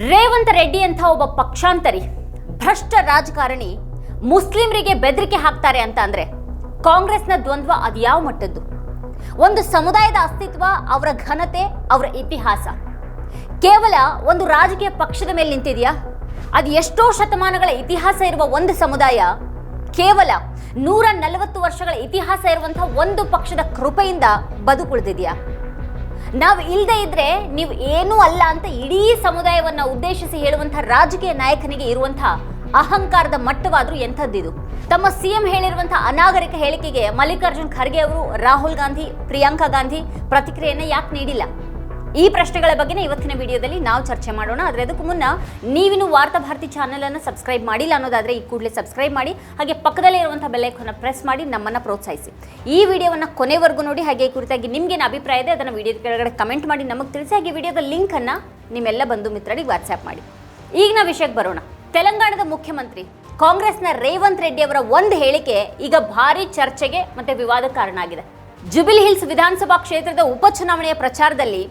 ರೇವಂತ್ ರೆಡ್ಡಿ ಅಂತ ಒಬ್ಬ ಪಕ್ಷಾಂತರಿ, ಭ್ರಷ್ಟ ರಾಜಕಾರಣಿ ಮುಸ್ಲಿಮರಿಗೆ ಬೆದರಿಕೆ ಹಾಕ್ತಾರೆ ಅಂತ ಅಂದರೆ ಕಾಂಗ್ರೆಸ್ನ ದ್ವಂದ್ವ ಅದು ಯಾವ ಮಟ್ಟದ್ದು? ಒಂದು ಸಮುದಾಯದ ಅಸ್ತಿತ್ವ, ಅವರ ಘನತೆ, ಅವರ ಇತಿಹಾಸ. ಕೇವಲ ಒಂದು ರಾಜಕೀಯ ಪಕ್ಷದ ಮೇಲೆ ನಿಂತಿದೆಯಾ? ಅದು ಎಷ್ಟೋ ಶತಮಾನಗಳ ಇತಿಹಾಸ ಇರುವ ಒಂದು ಸಮುದಾಯ, ಕೇವಲ ನೂರ ನಲವತ್ತು ವರ್ಷಗಳ ಇತಿಹಾಸ ಇರುವಂತಹ ಒಂದು ಪಕ್ಷದ ಕೃಪೆಯಿಂದ ಬದುಕುಳಿದಿದೆಯಾ? ನಾವು ಇಲ್ಲದೆ ಇದ್ರೆ ನೀವು ಏನೂ ಅಲ್ಲ ಅಂತ ಇಡೀ ಸಮುದಾಯವನ್ನ ಉದ್ದೇಶಿಸಿ ಹೇಳುವಂತಹ ರಾಜಕೀಯ ನಾಯಕನಿಗೆ ಇರುವಂತಹ ಅಹಂಕಾರದ ಮಟ್ಟವಾದರೂ ಎಂಥದ್ದಿದು ತಮ್ಮ ಸಿಎಂ ಹೇಳಿರುವಂತಹ ಅನಾಗರಿಕ ಹೇಳಿಕೆಗೆ ಮಲ್ಲಿಕಾರ್ಜುನ್ ಖರ್ಗೆ ಅವರು, ರಾಹುಲ್ ಗಾಂಧಿ, ಪ್ರಿಯಾಂಕಾ ಗಾಂಧಿ ಪ್ರತಿಕ್ರಿಯೆಯನ್ನು ಯಾಕೆ ನೀಡಿಲ್ಲ? ಈ ಪ್ರಶ್ನೆಗಳ ಬಗ್ಗೆ ಇವತ್ತಿನ ವಿಡಿಯೋದಲ್ಲಿ ನಾವು ಚರ್ಚೆ ಮಾಡೋಣ. ಆದರೆ ಅದಕ್ಕೂ ಮುನ್ನ ನೀವಿನ್ನು ವಾರ್ತಾ ಭಾರತಿ ಚಾನೆಲ್ ಅನ್ನು ಸಬ್ಸ್ಕ್ರೈಬ್ ಮಾಡಿಲ್ಲ ಅನ್ನೋದಾದರೆ ಈ ಕೂಡಲೇ ಸಬ್ಸ್ಕ್ರೈಬ್ ಮಾಡಿ, ಹಾಗೆ ಪಕ್ಕದಲ್ಲೇ ಇರುವಂತಹ ಬೆಲೈಕನ್ನು ಪ್ರೆಸ್ ಮಾಡಿ ನಮ್ಮನ್ನು ಪ್ರೋತ್ಸಾಹಿಸಿ. ಈ ವಿಡಿಯೋವನ್ನು ಕೊನೆವರೆಗೂ ನೋಡಿ, ಹಾಗೆ ಈ ಕುರಿತಾಗಿ ನಿಮ್ಗೇನು ಅಭಿಪ್ರಾಯ ಇದೆ, ಅದನ್ನು ವಿಡಿಯೋದ ಕೆಳಗಡೆ ಕಮೆಂಟ್ ಮಾಡಿ ನಮಗೆ ತಿಳಿಸಿ, ಹಾಗೆ ವಿಡಿಯೋದ ಲಿಂಕ್ ಅನ್ನ ನಿಮ್ಮೆಲ್ಲ ಬಂಧು ಮಿತ್ರರಿಗೆ ವಾಟ್ಸ್ಆ್ಯಪ್ ಮಾಡಿ. ಈಗ ನಾವು ವಿಷಯಕ್ಕೆ ಬರೋಣ. ತೆಲಂಗಾಣದ ಮುಖ್ಯಮಂತ್ರಿ ಕಾಂಗ್ರೆಸ್ನ ರೇವಂತ್ ರೆಡ್ಡಿ ಅವರ ಒಂದು ಹೇಳಿಕೆ ಈಗ ಭಾರಿ ಚರ್ಚೆಗೆ ಮತ್ತೆ ವಿವಾದ ಕಾರಣ ಆಗಿದೆ. ಜುಬಿಲಿ ಹಿಲ್ಸ್ ವಿಧಾನಸಭಾ ಕ್ಷೇತ್ರದ ಉಪಚುನಾವಣೆಯ ಪ್ರಚಾರದಲ್ಲಿ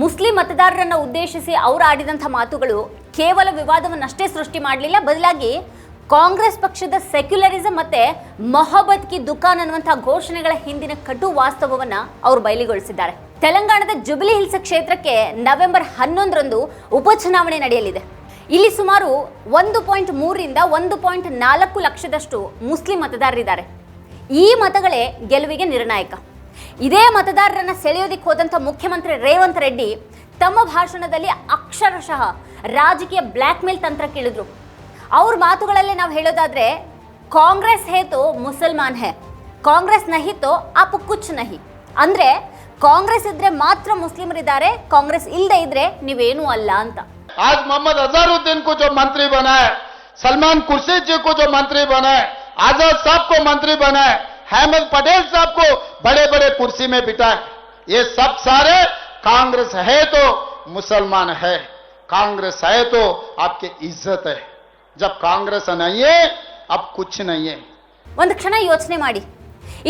ಮುಸ್ಲಿಂ ಮತದಾರರನ್ನು ಉದ್ದೇಶಿಸಿ ಅವರು ಆಡಿದಂಥ ಮಾತುಗಳು ಕೇವಲ ವಿವಾದವನ್ನಷ್ಟೇ ಸೃಷ್ಟಿ ಮಾಡಲಿಲ್ಲ. ಬದಲಾಗಿ ಕಾಂಗ್ರೆಸ್ ಪಕ್ಷದ ಸೆಕ್ಯುಲರಿಸಂ ಮತ್ತೆ ಮೊಹಬ್ಬತ್ ಕಿ ದುಕಾನ್ ಅನ್ನುವಂಥ ಘೋಷಣೆಗಳ ಹಿಂದಿನ ಕಟು ವಾಸ್ತವವನ್ನ ಅವರು ಬಯಲಿಗೊಳಿಸಿದ್ದಾರೆ. ತೆಲಂಗಾಣದ ಜುಬಿಲಿ ಹಿಲ್ಸ್ ಕ್ಷೇತ್ರಕ್ಕೆ ನವೆಂಬರ್ ಹನ್ನೊಂದರಂದು ಉಪಚುನಾವಣೆ ನಡೆಯಲಿದೆ. ಇಲ್ಲಿ ಸುಮಾರು ಒಂದು ಪಾಯಿಂಟ್ ಮೂರರಿಂದ ಒಂದು ಪಾಯಿಂಟ್ ನಾಲ್ಕು ಲಕ್ಷದಷ್ಟು ಮುಸ್ಲಿಂ ಮತದಾರರಿದ್ದಾರೆ. ಈ ಮತಗಳೇ ಗೆಲುವಿಗೆ ನಿರ್ಣಾಯಕ. ಇದೇ ಮತದಾರರನ್ನ ಸೆಳೆಯೋದಿಕ್ಕೆ ಹೋದಂಥ ಮುಖ್ಯಮಂತ್ರಿ ರೇವಂತ್ ರೆಡ್ಡಿ ತಮ್ಮ ಭಾಷಣದಲ್ಲಿ ಅಕ್ಷರಶಃ ರಾಜಕೀಯ ಬ್ಲ್ಯಾಕ್ ಮೇಲ್ ತಂತ್ರ ಕೇಳಿದ್ರು ಅವ್ರ ಮಾತುಗಳಲ್ಲೇ ನಾವು ಹೇಳೋದಾದ್ರೆ ಕಾಂಗ್ರೆಸ್ ಹೇತೋ ಮುಸಲ್ಮಾನ್ ಹೇ ಕಾಂಗ್ರೆಸ್ ನಹಿ ತೋ ಅಪ್ ಕುಚ್ ನಹಿ ಅಂದ್ರೆ ಕಾಂಗ್ರೆಸ್ ಇದ್ರೆ ಮಾತ್ರ ಮುಸ್ಲಿಮರಿದ್ದಾರೆ ಕಾಂಗ್ರೆಸ್ ಇಲ್ಲದೆ ಇದ್ರೆ ನೀವೇನೂ ಅಲ್ಲ ಅಂತ आज मोहम्मद अजहरुद्दीन को जो मंत्री बनाए सलमान खुर्शीद जी को जो मंत्री बनाए आजाद साहब को मंत्री बनाए अहमद पटेल साहब को बड़े बड़े कुर्सी में बिठाए ये सब सारे कांग्रेस है तो मुसलमान है कांग्रेस है तो आपकी इज्जत है जब कांग्रेस नहीं है अब कुछ नहीं है ಒಂದು ಕ್ಷಣ ಯೋಚನೆ ಮಾಡಿ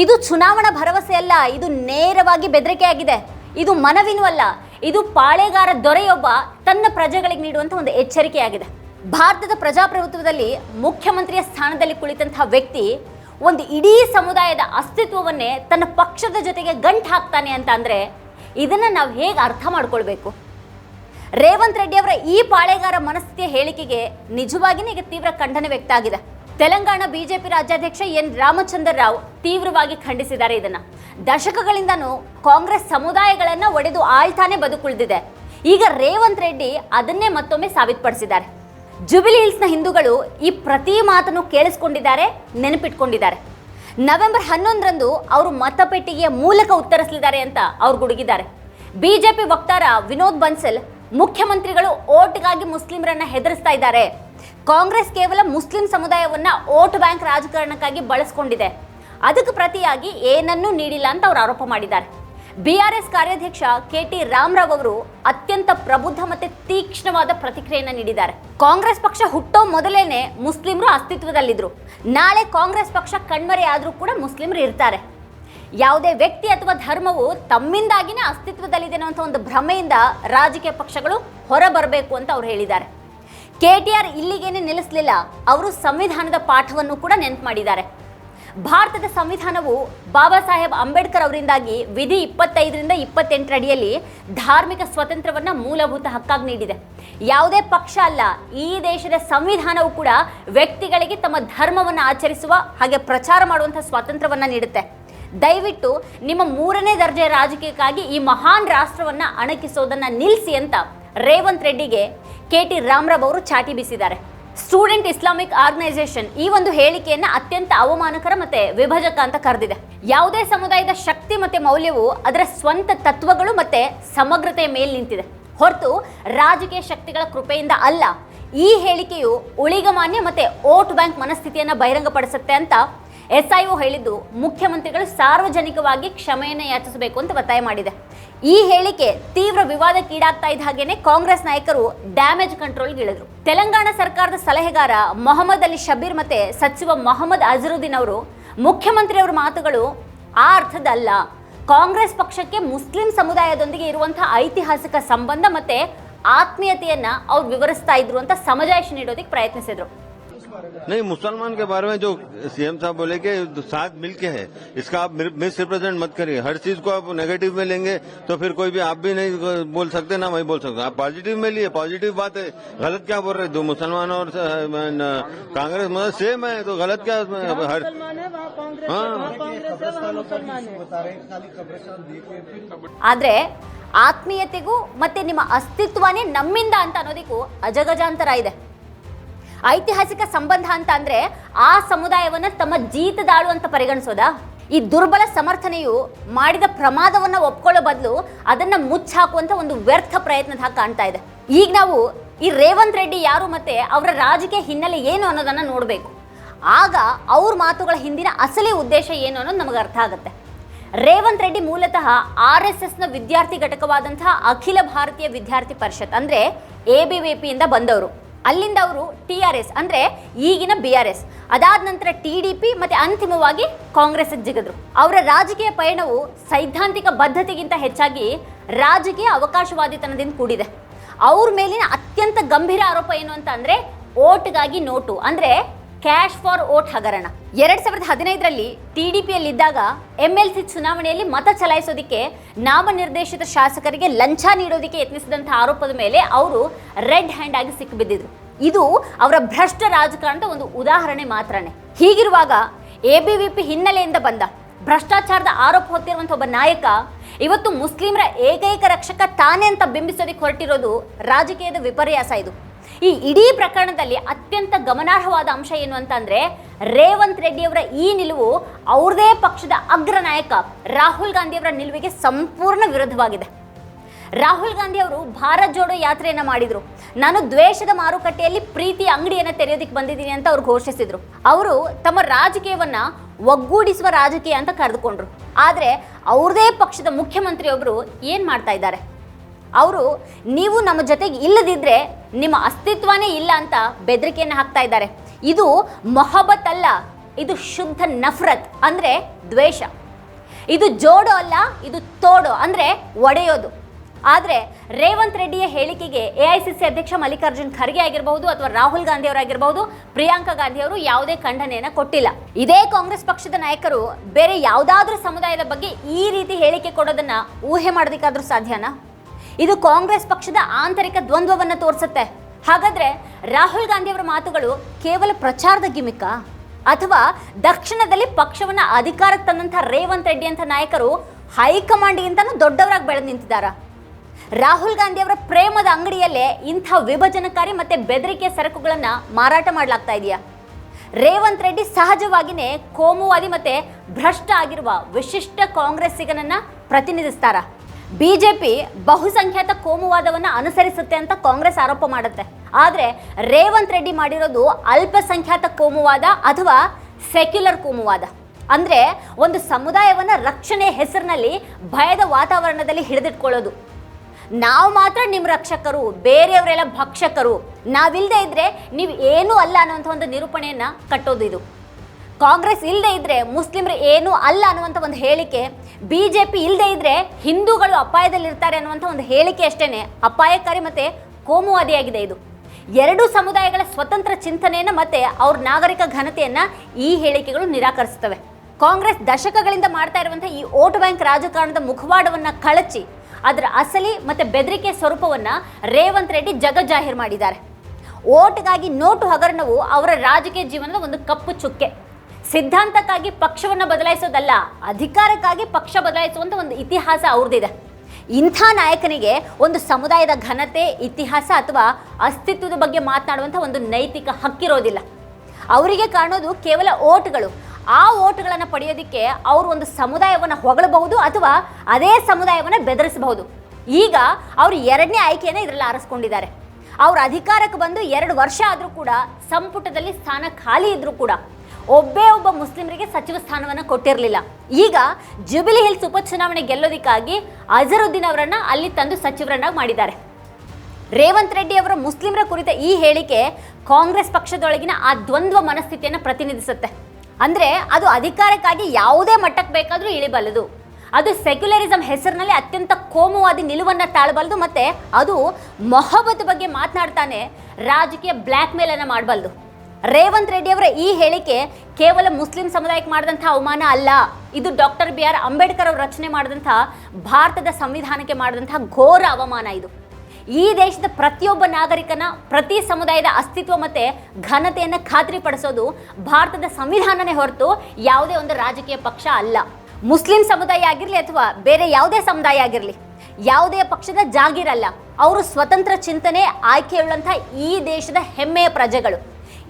ಇದು ಚುನಾವಣಾ ಭರವಸೆ ಅಲ್ಲ ಇದು ನೇರವಾಗಿ ಬೆದರಿಕೆ ಆಗಿದೆ ಇದು ಮನವಿನೂ ಅಲ್ಲ ಇದು ಪಾಳೆಗಾರ ದೊರೆಯೊಬ್ಬ ತನ್ನ ಪ್ರಜೆಗಳಿಗೆ ನೀಡುವಂತ ಒಂದು ಎಚ್ಚರಿಕೆಯಾಗಿದೆ ಭಾರತದ ಪ್ರಜಾಪ್ರಭುತ್ವದಲ್ಲಿ ಮುಖ್ಯಮಂತ್ರಿಯ ಸ್ಥಾನದಲ್ಲಿ ಕುಳಿತಂತಹ ವ್ಯಕ್ತಿ ಒಂದು ಇಡೀ ಸಮುದಾಯದ ಅಸ್ತಿತ್ವವನ್ನೇ ತನ್ನ ಪಕ್ಷದ ಜೊತೆಗೆ ಗಂಟು ಹಾಕ್ತಾನೆ ಅಂತ ಅಂದರೆ ಇದನ್ನು ನಾವು ಹೇಗೆ ಅರ್ಥ ಮಾಡ್ಕೊಳ್ಬೇಕು? ರೇವಂತ್ ರೆಡ್ಡಿ ಅವರ ಈ ಪಾಳೆಗಾರ ಮನಸ್ಥಿತಿಯ ಹೇಳಿಕೆಗೆ ನಿಜವಾಗಿಯೇ ಈಗ ತೀವ್ರ ಖಂಡನೆ ವ್ಯಕ್ತ ಆಗಿದೆ. ತೆಲಂಗಾಣ ಬಿಜೆಪಿ ರಾಜ್ಯಾಧ್ಯಕ್ಷ ಎನ್ ರಾಮಚಂದ್ರ ರಾವ್ ತೀವ್ರವಾಗಿ ಖಂಡಿಸಿದ್ದಾರೆ ಇದನ್ನು. ದಶಕಗಳಿಂದನೂ ಕಾಂಗ್ರೆಸ್ ಸಮುದಾಯಗಳನ್ನು ಒಡೆದು ಆಳ್ತಾನೆ ಬದುಕುಳಿದಿದೆ. ಈಗ ರೇವಂತ್ ರೆಡ್ಡಿ ಅದನ್ನೇ ಮತ್ತೊಮ್ಮೆ ಸಾಬೀತುಪಡಿಸಿದ್ದಾರೆ. ಜುಬಿಲಿ ಹಿಲ್ಸ್ನ ಹಿಂದೂಗಳು ಈ ಪ್ರತಿ ಮಾತನ್ನು ಕೇಳಿಸ್ಕೊಂಡಿದ್ದಾರೆ, ನೆನಪಿಟ್ಕೊಂಡಿದ್ದಾರೆ. ನವೆಂಬರ್ ಹನ್ನೊಂದರಂದು ಅವರು ಮತಪೆಟ್ಟಿಗೆಯ ಮೂಲಕ ಉತ್ತರಿಸಲಿದ್ದಾರೆ ಅಂತ ಅವ್ರು ಗುಡುಗಿದ್ದಾರೆ. ಬಿಜೆಪಿ ವಕ್ತಾರ ವಿನೋದ್ ಬನ್ಸಲ್, ಮುಖ್ಯಮಂತ್ರಿಗಳು ಓಟ್ಗಾಗಿ ಮುಸ್ಲಿಮರನ್ನ ಹೆದರಿಸ್ತಾ ಇದ್ದಾರೆ. ಕಾಂಗ್ರೆಸ್ ಕೇವಲ ಮುಸ್ಲಿಂ ಸಮುದಾಯವನ್ನ ಓಟ್ ಬ್ಯಾಂಕ್ ರಾಜಕಾರಣಕ್ಕಾಗಿ ಬಳಸ್ಕೊಂಡಿದೆ. ಅದಕ್ಕೆ ಪ್ರತಿಯಾಗಿ ಏನನ್ನೂ ನೀಡಿಲ್ಲ ಅಂತ ಅವರು ಆರೋಪ ಮಾಡಿದ್ದಾರೆ. ಬಿಆರ್ಎಸ್ ಕಾರ್ಯಾಧ್ಯಕ್ಷ ಕೆ ಟಿ ರಾಮರಾವ್ ಅವರು ಅತ್ಯಂತ ಪ್ರಬುದ್ಧ ಮತ್ತೆ ತೀಕ್ಷ್ಣವಾದ ಪ್ರತಿಕ್ರಿಯೆಯನ್ನು ನೀಡಿದ್ದಾರೆ. ಕಾಂಗ್ರೆಸ್ ಪಕ್ಷ ಹುಟ್ಟೋ ಮೊದಲೇನೆ ಮುಸ್ಲಿಮರು ಅಸ್ತಿತ್ವದಲ್ಲಿದ್ದರು ನಾಳೆ ಕಾಂಗ್ರೆಸ್ ಪಕ್ಷ ಕಣ್ಮರೆ ಆದರೂ ಕೂಡ ಮುಸ್ಲಿಮರು ಇರ್ತಾರೆ. ಯಾವುದೇ ವ್ಯಕ್ತಿ ಅಥವಾ ಧರ್ಮವು ತಮ್ಮಿಂದಾಗಿನೇ ಅಸ್ತಿತ್ವದಲ್ಲಿದೆ ಅನ್ನುವಂಥ ಒಂದು ಭ್ರಮೆಯಿಂದ ರಾಜಕೀಯ ಪಕ್ಷಗಳು ಹೊರಬರಬೇಕು ಅಂತ ಅವ್ರು ಹೇಳಿದ್ದಾರೆ. ಕೆ ಟಿ ಆರ್ ಇಲ್ಲಿಗೇನೆ ನಿಲ್ಲಿಸಲಿಲ್ಲ ಅವರು ಸಂವಿಧಾನದ ಪಾಠವನ್ನು ಕೂಡ ನೆನಪು ಮಾಡಿದ್ದಾರೆ. ಭಾರತದ ಸಂವಿಧಾನವು ಬಾಬಾ ಸಾಹೇಬ್ ಅಂಬೇಡ್ಕರ್ ಅವರಿಂದಾಗಿ ವಿಧಿ ಇಪ್ಪತ್ತೈದರಿಂದ ಇಪ್ಪತ್ತೆಂಟರ ಅಡಿಯಲ್ಲಿ ಧಾರ್ಮಿಕ ಸ್ವಾತಂತ್ರ್ಯವನ್ನು ಮೂಲಭೂತ ಹಕ್ಕಾಗಿ ನೀಡಿದೆ. ಯಾವುದೇ ಪಕ್ಷ ಅಲ್ಲ, ಈ ದೇಶದ ಸಂವಿಧಾನವು ಕೂಡ ವ್ಯಕ್ತಿಗಳಿಗೆ ತಮ್ಮ ಧರ್ಮವನ್ನು ಆಚರಿಸುವ ಹಾಗೆ ಪ್ರಚಾರ ಮಾಡುವಂಥ ಸ್ವಾತಂತ್ರ್ಯವನ್ನು ನೀಡುತ್ತೆ. ದಯವಿಟ್ಟು ನಿಮ್ಮ ಮೂರನೇ ದರ್ಜೆಯ ರಾಜಕೀಯಕ್ಕಾಗಿ ಈ ಮಹಾನ್ ರಾಷ್ಟ್ರವನ್ನು ಅಣಕಿಸೋದನ್ನು ನಿಲ್ಲಿಸಿ ಅಂತ ರೇವಂತ್ ರೆಡ್ಡಿಗೆ ಕೆ ಟಿ ರಾಮರಾವ್ ಅವರು ಚಾಟಿ ಬೀಸಿದ್ದಾರೆ. ಸ್ಟೂಡೆಂಟ್ ಇಸ್ಲಾಮಿಕ್ ಆರ್ಗನೈಸೇಷನ್ ಈ ಒಂದು ಹೇಳಿಕೆಯನ್ನು ಅತ್ಯಂತ ಅವಮಾನಕರ ಮತ್ತೆ ವಿಭಜಕ ಅಂತ ಕರೆದಿದೆ. ಯಾವುದೇ ಸಮುದಾಯದ ಶಕ್ತಿ ಮತ್ತೆ ಮೌಲ್ಯವು ಅದರ ಸ್ವಂತ ತತ್ವಗಳು ಮತ್ತೆ ಸಮಗ್ರತೆಯ ಮೇಲೆ ನಿಂತಿದೆ. ಹೊರತು ರಾಜಕೀಯ ಶಕ್ತಿಗಳ ಕೃಪೆಯಿಂದ ಅಲ್ಲ, ಈ ಹೇಳಿಕೆಯು ಉಳಿಗಮಾನ್ಯ ಮತ್ತೆ ಓಟ್ ಬ್ಯಾಂಕ್ ಮನಸ್ಥಿತಿಯನ್ನ ಬಹಿರಂಗಪಡಿಸುತ್ತೆ ಅಂತ ಎಸ್ಐಒ ಹೇಳಿದ್ದು ಮುಖ್ಯಮಂತ್ರಿಗಳು ಸಾರ್ವಜನಿಕವಾಗಿ ಕ್ಷಮೆಯನ್ನು ಯಾಚಿಸಬೇಕು ಅಂತ ಒತ್ತಾಯ ಮಾಡಿದೆ. ಈ ಹೇಳಿಕೆ ತೀವ್ರ ವಿವಾದಕ್ಕೀಡಾಗ್ತಾ ಇದ್ದ ಹಾಗೇನೆ ಕಾಂಗ್ರೆಸ್ ನಾಯಕರು ಡ್ಯಾಮೇಜ್ ಕಂಟ್ರೋಲ್ಗೆ ಇಳಿದ್ರು. ತೆಲಂಗಾಣ ಸರ್ಕಾರದ ಸಲಹೆಗಾರ ಮೊಹಮ್ಮದ್ ಅಲಿ ಶಬೀರ್ ಮತ್ತೆ ಸಚಿವ ಮೊಹಮ್ಮದ್ ಅಜರುದ್ದೀನ್ ಅವರು ಮುಖ್ಯಮಂತ್ರಿ ಅವರ ಮಾತುಗಳು ಆ ಅರ್ಥದಲ್ಲ. ಕಾಂಗ್ರೆಸ್ ಪಕ್ಷಕ್ಕೆ ಮುಸ್ಲಿಂ ಸಮುದಾಯದೊಂದಿಗೆ ಇರುವಂತಹ ಐತಿಹಾಸಿಕ ಸಂಬಂಧ ಮತ್ತೆ ಆತ್ಮೀಯತೆಯನ್ನ ಅವ್ರು ವಿವರಿಸ್ತಾ ಇದ್ರು ಅಂತ ಸಮಜಾಯಿಷಿ ನೀಡೋದಕ್ಕೆ ಪ್ರಯತ್ನಿಸಿದ್ರು. नहीं मुसलमान के बारे में जो सीएम साहब बोले कि साथ मिलके है इसका आप मिस रिप्रेजेंट मत करिए हर चीज को आप नेगेटिव में लेंगे तो फिर कोई भी आप भी नहीं बोल सकते ना वही बोल सकते आप पॉजिटिव में लिए पॉजिटिव बात है गलत क्या बोल रहे दो मुसलमान और अ, न, कांग्रेस मतलब सेम है तो गलत क्या उसमें अब हर मुसलमान है वहाँ कांग्रेस हाँ। है वहाँ कांग्रेस है वहाँ मुसलमान है ಆದ್ರೆ ಆತ್ಮೀಯತೆಗೂ ಮತ್ತೆ ನಿಮ್ಮ ಅಸ್ತಿತ್ವನೇ ನಮ್ಮಿಂದ ಅಂತ ಅನ್ನೋದಕ್ಕೂ ಅಜಗಜಾಂತರ ಇದೆ ಐತಿಹಾಸಿಕ ಸಂಬಂಧ ಅಂತ ಅಂದ್ರೆ ಆ ಸಮುದಾಯವನ್ನ ತಮ್ಮ ಜೀತದಾಳು ಅಂತ ಪರಿಗಣಿಸೋದಾ? ಈ ದುರ್ಬಲ ಸಮರ್ಥನೆಯು ಮಾಡಿದ ಪ್ರಮಾದವನ್ನ ಒಪ್ಕೊಳ್ಳೋ ಬದಲು ಅದನ್ನ ಮುಚ್ಚಾಕುವಂತ ಒಂದು ವ್ಯರ್ಥ ಪ್ರಯತ್ನದ ಕಾಣ್ತಾ ಇದೆ. ಈಗ ನಾವು ಈ ರೇವಂತ್ ರೆಡ್ಡಿ ಯಾರು ಮತ್ತೆ ಅವರ ರಾಜಕೀಯ ಹಿನ್ನೆಲೆ ಏನು ಅನ್ನೋದನ್ನ ನೋಡಬೇಕು. ಆಗ ಅವ್ರ ಮಾತುಗಳ ಹಿಂದಿನ ಅಸಲಿ ಉದ್ದೇಶ ಏನು ಅನ್ನೋದು ನಮಗೆ ಅರ್ಥ ಆಗುತ್ತೆ. ರೇವಂತ್ ರೆಡ್ಡಿ ಮೂಲತಃ ಆರ್ ಎಸ್ ಎಸ್ನ ವಿದ್ಯಾರ್ಥಿ ಘಟಕವಾದಂತಹ ಅಖಿಲ ಭಾರತೀಯ ವಿದ್ಯಾರ್ಥಿ ಪರಿಷತ್ ಅಂದ್ರೆ ಎ ಬಿ ವಿ ಪಿಯಿಂದ ಬಂದವರು. ಅಲ್ಲಿಂದ ಅವರು ಟಿ ಆರ್ ಎಸ್, ಅಂದರೆ ಈಗಿನ ಬಿ ಆರ್ ಎಸ್. ಅದಾದ ನಂತರ ಟಿ ಡಿ ಪಿ ಮತ್ತು ಅಂತಿಮವಾಗಿ ಕಾಂಗ್ರೆಸ್ಗೆ ಜಿಗಿದ್ರು. ಅವರ ರಾಜಕೀಯ ಪಯಣವು ಸೈದ್ಧಾಂತಿಕ ಬದ್ಧತೆಗಿಂತ ಹೆಚ್ಚಾಗಿ ರಾಜಕೀಯ ಅವಕಾಶವಾದಿತನದಿಂದ ಕೂಡಿದೆ. ಅವ್ರ ಮೇಲಿನ ಅತ್ಯಂತ ಗಂಭೀರ ಆರೋಪ ಏನು ಅಂತ ಅಂದರೆ ಓಟ್ಗಾಗಿ ನೋಟು. ಅಂದ್ರೆ ಕ್ಯಾಶ್ ಫಾರ್ ಓಟ್ ಹಗರಣ. ಎರಡ್ ಸಾವಿರದ ಹದಿನೈದರಲ್ಲಿ ಟಿ ಡಿ ಪಿಯಲ್ಲಿದ್ದಾಗ ಎಂ ಎಲ್ ಸಿ ಚುನಾವಣೆಯಲ್ಲಿ ಮತ ಚಲಾಯಿಸೋದಕ್ಕೆ ನಾಮನಿರ್ದೇಶಿತ ಶಾಸಕರಿಗೆ ಲಂಚ ನೀಡೋದಕ್ಕೆ ಯತ್ನಿಸಿದಂಥ ಆರೋಪದ ಮೇಲೆ ಅವರು ರೆಡ್ ಹ್ಯಾಂಡ್ ಆಗಿ ಸಿಕ್ಕಿಬಿದ್ದಿದ್ರು ಇದು ಅವರ ಭ್ರಷ್ಟ ರಾಜಕಾರಣದ ಒಂದು ಉದಾಹರಣೆ ಮಾತ್ರನೇ. ಹೀಗಿರುವಾಗ ಎ ಬಿ ವಿ ಪಿ ಹಿನ್ನೆಲೆಯಿಂದ ಬಂದ ಭ್ರಷ್ಟಾಚಾರದ ಆರೋಪ ಹೊತ್ತಿರುವಂಥ ಒಬ್ಬ ನಾಯಕ ಇವತ್ತು ಮುಸ್ಲಿಮರ ಏಕೈಕ ರಕ್ಷಕ ತಾನೇ ಅಂತ ಬಿಂಬಿಸೋದಕ್ಕೆ ಹೊರಟಿರೋದು ರಾಜಕೀಯದ ವಿಪರ್ಯಾಸ ಇದು. ಈ ಇಡೀ ಪ್ರಕರಣದಲ್ಲಿ ಅತ್ಯಂತ ಗಮನಾರ್ಹವಾದ ಅಂಶ ಏನು ಅಂತಂದ್ರೆ ರೇವಂತ್ ರೆಡ್ಡಿ ಅವರ ಈ ನಿಲುವು ಅವ್ರದೇ ಪಕ್ಷದ ಅಗ್ರ ನಾಯಕ ರಾಹುಲ್ ಗಾಂಧಿ ಅವರ ನಿಲುವಿಗೆ ಸಂಪೂರ್ಣ ವಿರುದ್ಧವಾಗಿದೆ. ರಾಹುಲ್ ಗಾಂಧಿ ಅವರು ಭಾರತ್ ಜೋಡೋ ಯಾತ್ರೆಯನ್ನ ಮಾಡಿದ್ರು. ನಾನು ದ್ವೇಷದ ಮಾರುಕಟ್ಟೆಯಲ್ಲಿ ಪ್ರೀತಿ ಅಂಗಡಿಯನ್ನ ತೆರೆಯೋದಕ್ಕೆ ಬಂದಿದ್ದೀನಿ ಅಂತ ಅವ್ರು ಘೋಷಿಸಿದ್ರು. ಅವರು ತಮ್ಮ ರಾಜಕೀಯವನ್ನ ಒಗ್ಗೂಡಿಸುವ ರಾಜಕೀಯ ಅಂತ ಕರೆದುಕೊಂಡ್ರು. ಆದರೆ ಅವ್ರದೇ ಪಕ್ಷದ ಮುಖ್ಯಮಂತ್ರಿಯೊಬ್ಬರು ಏನು ಮಾಡ್ತಾ ಇದ್ದಾರೆ? ಅವರು ನೀವು ನಮ್ಮ ಜೊತೆಗೆ ಇಲ್ಲದಿದ್ದರೆ ನಿಮ್ಮ ಅಸ್ತಿತ್ವನೇ ಇಲ್ಲ ಅಂತ ಬೆದರಿಕೆಯನ್ನು ಹಾಕ್ತಾ ಇದ್ದಾರೆ. ಇದು ಮೊಹಬತ್ ಅಲ್ಲ, ಇದು ಶುದ್ಧ ನಫರತ್ ಅಂದರೆ ದ್ವೇಷ. ಇದು ಜೋಡೋ ಅಲ್ಲ, ಇದು ತೋಡೋ ಅಂದರೆ ಒಡೆಯೋದು. ಆದರೆ ರೇವಂತ್ ರೆಡ್ಡಿಯ ಹೇಳಿಕೆಗೆ ಎ ಐ ಸಿ ಸಿ ಅಧ್ಯಕ್ಷ ಮಲ್ಲಿಕಾರ್ಜುನ್ ಖರ್ಗೆ ಆಗಿರಬಹುದು ಅಥವಾ ರಾಹುಲ್ ಗಾಂಧಿ ಅವರಾಗಿರಬಹುದು ಪ್ರಿಯಾಂಕಾ ಗಾಂಧಿ ಅವರು ಯಾವುದೇ ಖಂಡನೆಯನ್ನು ಕೊಟ್ಟಿಲ್ಲ. ಇದೇ ಕಾಂಗ್ರೆಸ್ ಪಕ್ಷದ ನಾಯಕರು ಬೇರೆ ಯಾವುದಾದ್ರೂ ಸಮುದಾಯದ ಬಗ್ಗೆ ಈ ರೀತಿ ಹೇಳಿಕೆ ಕೊಡೋದನ್ನ ಊಹೆ ಮಾಡೋದಕ್ಕಾದ್ರೂ ಸಾಧ್ಯನಾ? ಇದು ಕಾಂಗ್ರೆಸ್ ಪಕ್ಷದ ಆಂತರಿಕ ದ್ವಂದ್ವವನ್ನು ತೋರಿಸುತ್ತೆ. ಹಾಗಾದ್ರೆ ರಾಹುಲ್ ಗಾಂಧಿ ಅವರ ಮಾತುಗಳು ಕೇವಲ ಪ್ರಚಾರದ ಗಿಮಿಕಾ ಅಥವಾ ದಕ್ಷಿಣದಲ್ಲಿ ಪಕ್ಷವನ್ನ ಅಧಿಕಾರಕ್ಕೆ ತಂದಂಥ ರೇವಂತ್ ರೆಡ್ಡಿ ಅಂತ ನಾಯಕರು ಹೈಕಮಾಂಡ್ಗಿಂತನೂ ದೊಡ್ಡವರಾಗಿ ಬೆಳೆದು ನಿಂತಿದ್ದಾರಾ? ರಾಹುಲ್ ಗಾಂಧಿ ಅವರ ಪ್ರೇಮದ ಅಂಗಡಿಯಲ್ಲೇ ಇಂಥ ವಿಭಜನಕಾರಿ ಮತ್ತೆ ಬೆದರಿಕೆ ಸರಕುಗಳನ್ನು ಮಾರಾಟ ಮಾಡಲಾಗ್ತಾ ಇದೆಯಾ? ರೇವಂತ್ ರೆಡ್ಡಿ ಸಹಜವಾಗಿಯೇ ಕೋಮುವಾದಿ ಮತ್ತೆ ಭ್ರಷ್ಟ ಆಗಿರುವ ವಿಶಿಷ್ಟ ಕಾಂಗ್ರೆಸ್ಸಿಗನನ್ನು ಪ್ರತಿನಿಧಿಸ್ತಾರ? ಬಿಜೆಪಿ ಬಹುಸಂಖ್ಯಾತ ಕೋಮುವಾದವನ್ನು ಅನುಸರಿಸುತ್ತೆ ಅಂತ ಕಾಂಗ್ರೆಸ್ ಆರೋಪ ಮಾಡುತ್ತೆ. ಆದರೆ ರೇವಂತ್ ರೆಡ್ಡಿ ಮಾಡಿರೋದು ಅಲ್ಪಸಂಖ್ಯಾತ ಕೋಮುವಾದ ಅಥವಾ ಸೆಕ್ಯುಲರ್ ಕೋಮುವಾದ. ಅಂದ್ರೆ ಒಂದು ಸಮುದಾಯವನ್ನ ರಕ್ಷಣೆ ಹೆಸರಿನಲ್ಲಿ ಭಯದ ವಾತಾವರಣದಲ್ಲಿ ಹಿಡಿದಿಟ್ಕೊಳ್ಳೋದು. ನಾವು ಮಾತ್ರ ನಿಮ್ಮ ರಕ್ಷಕರು, ಬೇರೆಯವರೆಲ್ಲ ಭಕ್ಷಕರು. ನಾವಿಲ್ಲದೆ ಇದ್ದರೆ ನೀವು ಏನೂ ಅಲ್ಲ ಅನ್ನೋಂಥ ಒಂದು ನಿರೂಪಣೆಯನ್ನು ಕಟ್ಟೋದು ಇದು. ಕಾಂಗ್ರೆಸ್ ಇಲ್ಲದೆ ಇದ್ರೆ ಮುಸ್ಲಿಮರು ಏನೂ ಅಲ್ಲ ಅನ್ನುವಂಥ ಒಂದು ಹೇಳಿಕೆ ಬಿ ಜೆ ಪಿ ಇಲ್ಲದೆ ಇದ್ರೆ ಹಿಂದೂಗಳು ಅಪಾಯದಲ್ಲಿರ್ತಾರೆ ಅನ್ನುವಂಥ ಒಂದು ಹೇಳಿಕೆ ಅಷ್ಟೇ ಅಪಾಯಕಾರಿ ಮತ್ತು ಕೋಮುವಾದಿಯಾಗಿದೆ ಇದು. ಎರಡು ಸಮುದಾಯಗಳ ಸ್ವತಂತ್ರ ಚಿಂತನೆಯನ್ನು ಮತ್ತೆ ಅವ್ರ ನಾಗರಿಕ ಘನತೆಯನ್ನು ಈ ಹೇಳಿಕೆಗಳು ನಿರಾಕರಿಸುತ್ತವೆ. ಕಾಂಗ್ರೆಸ್ ದಶಕಗಳಿಂದ ಮಾಡ್ತಾ ಇರುವಂಥ ಈ ಓಟ್ ಬ್ಯಾಂಕ್ ರಾಜಕಾರಣದ ಮುಖವಾಡವನ್ನು ಕಳಚಿ, ಅದರ ಅಸಲಿ ಮತ್ತು ಬೆದರಿಕೆ ಸ್ವರೂಪವನ್ನು ರೇವಂತ್ ರೆಡ್ಡಿ ಜಗಜಾಹೀರ್ ಮಾಡಿದ್ದಾರೆ. ಓಟ್ಗಾಗಿ ನೋಟು ಹಗರಣವು ಅವರ ರಾಜಕೀಯ ಜೀವನದ ಒಂದು ಕಪ್ಪು ಚುಕ್ಕೆ. ಸಿದ್ಧಾಂತಕ್ಕಾಗಿ ಪಕ್ಷವನ್ನು ಬದಲಾಯಿಸೋದಲ್ಲ, ಅಧಿಕಾರಕ್ಕಾಗಿ ಪಕ್ಷ ಬದಲಾಯಿಸುವಂತ ಒಂದು ಇತಿಹಾಸ ಅವ್ರದ್ದಿದೆ ಇಂಥ ನಾಯಕನಿಗೆ ಒಂದು ಸಮುದಾಯದ ಘನತೆ, ಇತಿಹಾಸ ಅಥವಾ ಅಸ್ತಿತ್ವದ ಬಗ್ಗೆ ಮಾತನಾಡುವಂಥ ಒಂದು ನೈತಿಕ ಹಕ್ಕಿರೋದಿಲ್ಲ ಅವರಿಗೆ ಕಾಣೋದು ಕೇವಲ ಓಟ್ಗಳು. ಆ ಓಟ್ಗಳನ್ನು ಪಡೆಯೋದಕ್ಕೆ ಅವರು ಒಂದು ಸಮುದಾಯವನ್ನು ಹೊಗಳಬಹುದು ಅಥವಾ ಅದೇ ಸಮುದಾಯವನ್ನು ಬೆದರಿಸಬಹುದು. ಈಗ ಅವರು ಎರಡನೇ ಆಯ್ಕೆಯನ್ನು ಇದರಲ್ಲಿ ಆರಿಸ್ಕೊಂಡಿದ್ದಾರೆ. ಅವರು ಅಧಿಕಾರಕ್ಕೆ ಬಂದು ಎರಡು ವರ್ಷ ಆದರೂ ಕೂಡ ಸಂಪುಟದಲ್ಲಿ ಸ್ಥಾನ ಖಾಲಿ ಇದ್ದರೂ ಕೂಡ ಒಬ್ಬೇ ಒಬ್ಬ ಮುಸ್ಲಿಮರಿಗೆ ಸಚಿವ ಸ್ಥಾನವನ್ನು ಕೊಟ್ಟಿರಲಿಲ್ಲ. ಈಗ ಜುಬಿಲಿ ಹಿಲ್ಸ್ ಉಪಚುನಾವಣೆ ಗೆಲ್ಲೋದಿಕ್ಕಾಗಿ ಅಜರುದ್ದೀನ್ ಅವರನ್ನು ಅಲ್ಲಿ ತಂದು ಸಚಿವರನ್ನಾಗಿ ಮಾಡಿದ್ದಾರೆ. ರೇವಂತ್ ರೆಡ್ಡಿ ಅವರ ಮುಸ್ಲಿಮರ ಕುರಿತ ಈ ಹೇಳಿಕೆ ಕಾಂಗ್ರೆಸ್ ಪಕ್ಷದೊಳಗಿನ ಆ ದ್ವಂದ್ವ ಮನಸ್ಥಿತಿಯನ್ನು ಪ್ರತಿನಿಧಿಸುತ್ತೆ. ಅಂದರೆ ಅದು ಅಧಿಕಾರಕ್ಕಾಗಿ ಯಾವುದೇ ಮಟ್ಟಕ್ಕೆ ಬೇಕಾದರೂ ಇಳಿಬಲ್ಲದು. ಅದು ಸೆಕ್ಯುಲರಿಸಂ ಹೆಸರಿನಲ್ಲಿ ಅತ್ಯಂತ ಕೋಮುವಾದಿ ನಿಲುವನ್ನು ತಾಳಬಲ್ದು ಮತ್ತು ಅದು ಮೊಹಬ್ಬತ್ ಬಗ್ಗೆ ಮಾತನಾಡ್ತಾನೆ ರಾಜಕೀಯ ಬ್ಲ್ಯಾಕ್ ಮೇಲನ್ನು ಅನ್ನ ಮಾಡಬಲ್ದು ರೇವಂತ್ ರೆಡ್ಡಿ ಅವರ ಈ ಹೇಳಿಕೆ ಕೇವಲ ಮುಸ್ಲಿಂ ಸಮುದಾಯಕ್ಕೆ ಮಾಡಿದಂಥ ಅವಮಾನ ಅಲ್ಲ. ಇದು ಡಾಕ್ಟರ್ ಬಿ ಆರ್ ಅಂಬೇಡ್ಕರ್ ಅವರು ರಚನೆ ಮಾಡಿದಂಥ ಭಾರತದ ಸಂವಿಧಾನಕ್ಕೆ ಮಾಡಿದಂಥ ಘೋರ ಅವಮಾನ ಇದು. ಈ ದೇಶದ ಪ್ರತಿಯೊಬ್ಬ ನಾಗರಿಕನ, ಪ್ರತಿ ಸಮುದಾಯದ ಅಸ್ತಿತ್ವ ಮತ್ತೆ ಘನತೆಯನ್ನು ಖಾತ್ರಿಪಡಿಸೋದು ಭಾರತದ ಸಂವಿಧಾನನೇ ಹೊರತು ಯಾವುದೇ ಒಂದು ರಾಜಕೀಯ ಪಕ್ಷ ಅಲ್ಲ. ಮುಸ್ಲಿಂ ಸಮುದಾಯ ಆಗಿರಲಿ ಅಥವಾ ಬೇರೆ ಯಾವುದೇ ಸಮುದಾಯ ಆಗಿರಲಿ, ಯಾವುದೇ ಪಕ್ಷದ ಜಾಗಿರಲ್ಲ. ಅವರು ಸ್ವತಂತ್ರ ಚಿಂತನೆ ಆಯ್ಕೆಯುಳ್ಳಂಥ ಈ ದೇಶದ ಹೆಮ್ಮೆಯ ಪ್ರಜೆಗಳು.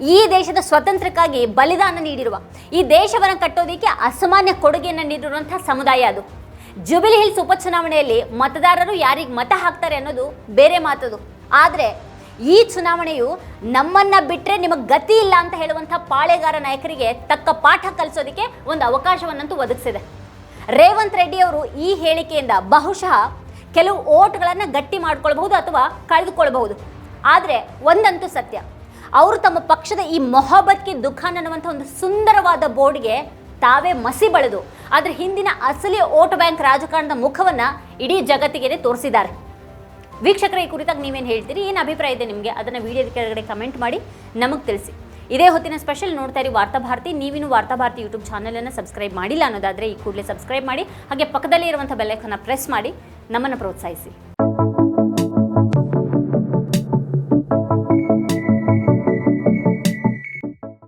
ಈ ದೇಶದ ಸ್ವಾತಂತ್ರ್ಯಕ್ಕಾಗಿ ಬಲಿದಾನ ನೀಡಿರುವ, ಈ ದೇಶವನ್ನು ಕಟ್ಟೋದಕ್ಕೆ ಅಸಾಮಾನ್ಯ ಕೊಡುಗೆಯನ್ನು ನೀಡಿರುವಂಥ ಸಮುದಾಯ ಅದು. ಜುಬಿಲಿ ಹಿಲ್ಸ್ ಉಪಚುನಾವಣೆಯಲ್ಲಿ ಮತದಾರರು ಯಾರಿಗೆ ಮತ ಹಾಕ್ತಾರೆ ಅನ್ನೋದು ಬೇರೆ ಮಾತದು. ಆದರೆ, ಈ ಚುನಾವಣೆಯು ನಮ್ಮನ್ನ ಬಿಟ್ಟರೆ ನಿಮಗೆ ಗತಿ ಇಲ್ಲ ಅಂತ ಹೇಳುವಂಥ ಪಾಳೆಗಾರ ನಾಯಕರಿಗೆ ತಕ್ಕ ಪಾಠ ಕಲಿಸೋದಕ್ಕೆ ಒಂದು ಅವಕಾಶವನ್ನಂತೂ ಒದಗಿಸಿದೆ. ರೇವಂತ್ ರೆಡ್ಡಿ ಅವರು ಈ ಹೇಳಿಕೆಯಿಂದ ಬಹುಶಃ ಕೆಲವು ಓಟ್ಗಳನ್ನು ಗಟ್ಟಿ ಮಾಡ್ಕೊಳ್ಬಹುದು ಅಥವಾ ಕಳೆದುಕೊಳ್ಬಹುದು. ಆದರೆ, ಒಂದಂತೂ ಸತ್ಯ. ಅವರು ತಮ್ಮ ಪಕ್ಷದ ಈ ಮೊಹಬ್ಬತ್ಗೆ ದುಖಾನ್ ಅನ್ನುವಂಥ ಒಂದು ಸುಂದರವಾದ ಬೋರ್ಡ್ಗೆ ತಾವೇ ಮಸಿ ಬಳಿದು ಅದರ ಹಿಂದಿನ ಅಸಲಿ ಓಟ್ ಬ್ಯಾಂಕ್ ರಾಜಕಾರಣದ ಮುಖವನ್ನು ಇಡೀ ಜಗತ್ತಿಗೆ ತೋರಿಸಿದ್ದಾರೆ. ವೀಕ್ಷಕರ, ಈ ಕುರಿತಾಗಿ ನೀವೇನು ಹೇಳ್ತೀರಿ? ಏನು ಅಭಿಪ್ರಾಯ ಇದೆ ನಿಮಗೆ? ಅದನ್ನು ವಿಡಿಯೋದ ಕೆಳಗಡೆ ಕಮೆಂಟ್ ಮಾಡಿ, ನಮಗೆ ತಿಳಿಸಿ. ಇದೇ ಹೊತ್ತಿನ ಸ್ಪೆಷಲ್ ನೋಡ್ತಾ ಇರಿ ವಾರ್ತಾಭಾರತಿ ನೀವಿನ್ನು ವಾರ್ತಾಭಾರತಿ ಯೂಟ್ಯೂಬ್ ಚಾನಲನ್ನು ಸಬ್ಸ್ಕ್ರೈಬ್ ಮಾಡಿಲ್ಲ ಅನ್ನೋದಾದರೆ ಈ ಕೂಡಲೇ ಸಬ್ಸ್ಕ್ರೈಬ್ ಮಾಡಿ, ಹಾಗೆ ಪಕ್ಕದಲ್ಲಿ ಇರುವಂಥ ಬೆಲ್ಲೈಕನ್ನು ಪ್ರೆಸ್ ಮಾಡಿ, ನಮ್ಮನ್ನು ಪ್ರೋತ್ಸಾಹಿಸಿ.